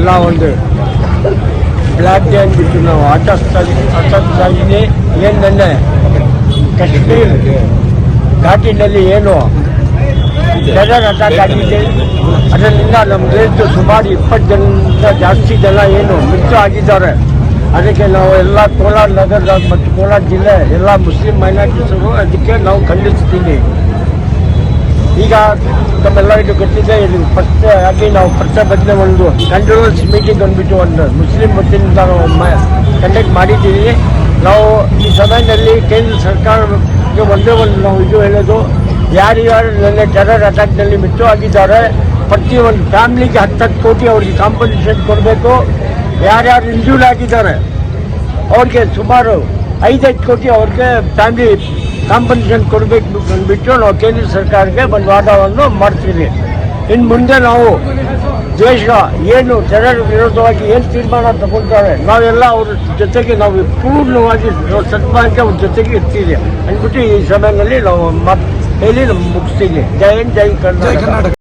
ಎಲ್ಲ ಒಂದು block day ಅಂದ್ಬಿಟ್ಟು ನಾವು ಆಚರಿಸ್ತಾ ಇದ್ದೀನಿ ಏನು ನನ್ನ? ಕಾಶ್ಮೀರ್ ಘಾಟಿನಲ್ಲಿ ಏನು ಟೆರರ್ ಅಟ್ಯಾಕ್ ಆಗಿದೆ ಅದರಿಂದ ನಮ್ಮ ದೇಶದ ಸುಮಾರು ಇಪ್ಪತ್ತು ಜನರಿಂದ ಜಾಸ್ತಿ ಜನ ಏನು ಮೃತ್ಯು ಆಗಿದ್ದಾರೆ. ಅದಕ್ಕೆ ನಾವು ಎಲ್ಲ ಕೋಲಾರ ನಗರದ ಮತ್ತು ಕೋಲಾರ ಜಿಲ್ಲೆ ಎಲ್ಲ ಮುಸ್ಲಿಂ ಮೈನಾರಿಟೀಸರು ಅದಕ್ಕೆ ನಾವು ಖಂಡಿಸ್ತೀವಿ. ಈಗ ನಮ್ಮೆಲ್ಲರಿಗೂ ಗೊತ್ತಿದೆ ಇಲ್ಲಿ ಫಸ್ಟ್ ಆಗಿ ನಾವು ಪ್ರತಿಭಟನೆ ಒಂದು ಕಂಟ್ರೋಲ್ಸ್ ಮೀಟಿಂಗ್ ಬಂದ್ಬಿಟ್ಟು ಒಂದು ಮುಸ್ಲಿಂ ನಾವು ಕಂಡಕ್ಟ್ ಮಾಡಿದ್ದೀವಿ. ನಾವು ಈ ಸಮಯದಲ್ಲಿ ಕೇಂದ್ರ ಸರ್ಕಾರಕ್ಕೆ ಒಂದೇ ಒಂದು ನಾವು ಇದು ಹೇಳೋದು ಯಾರ್ಯಾರು ನನ್ನ ಟೆರರ್ ಅಟ್ಯಾಕ್ನಲ್ಲಿ ಮೃತ್ಯು ಆಗಿದ್ದಾರೆ ಪ್ರತಿಯೊಂದು ಫ್ಯಾಮ್ಲಿಗೆ ಹತ್ತು ಕೋಟಿ ಅವ್ರಿಗೆ ಕಾಂಪನ್ಸೇಷನ್ ಕೊಡಬೇಕು. ಯಾರ್ಯಾರು ಇಂಜೂರ್ಡ್ ಆಗಿದ್ದಾರೆ, ಅವ್ರಿಗೆ ಸುಮಾರು ಐದೈದು ಕೋಟಿ ಅವ್ರಿಗೆ ಫ್ಯಾಮಿಲಿ ಕಾಂಪನ್ಸೇಷನ್ ಕೊಡಬೇಕು ಅಂದ್ಬಿಟ್ಟು ನಾವು ಕೇಂದ್ರ ಸರ್ಕಾರಕ್ಕೆ ಒಂದು ವಾದವನ್ನು ಮಾಡ್ತೀವಿ. ಇನ್ನು ಮುಂದೆ ನಾವು ದೇಶ ಏನು ಜನರ ವಿರೋಧವಾಗಿ ಏನು ತೀರ್ಮಾನ ತಗೊಳ್ತಾರೆ, ನಾವೆಲ್ಲ ಅವ್ರ ಜೊತೆಗೆ ನಾವು ಪೂರ್ಣವಾಗಿ ಸನ್ಮಾನಕ್ಕೆ ಅವ್ರ ಜೊತೆಗೆ ಇರ್ತೀವಿ ಅಂದ್ಬಿಟ್ಟು ಈ ಸಮಯದಲ್ಲಿ ನಾವು ಮತ್ತೆ ಹೇಳಿ ಮುಗಿಸ್ತೀನಿ. ಜೈ ಹಿಂದ್ ಜೈ ಕರ್ನಾಟಕ.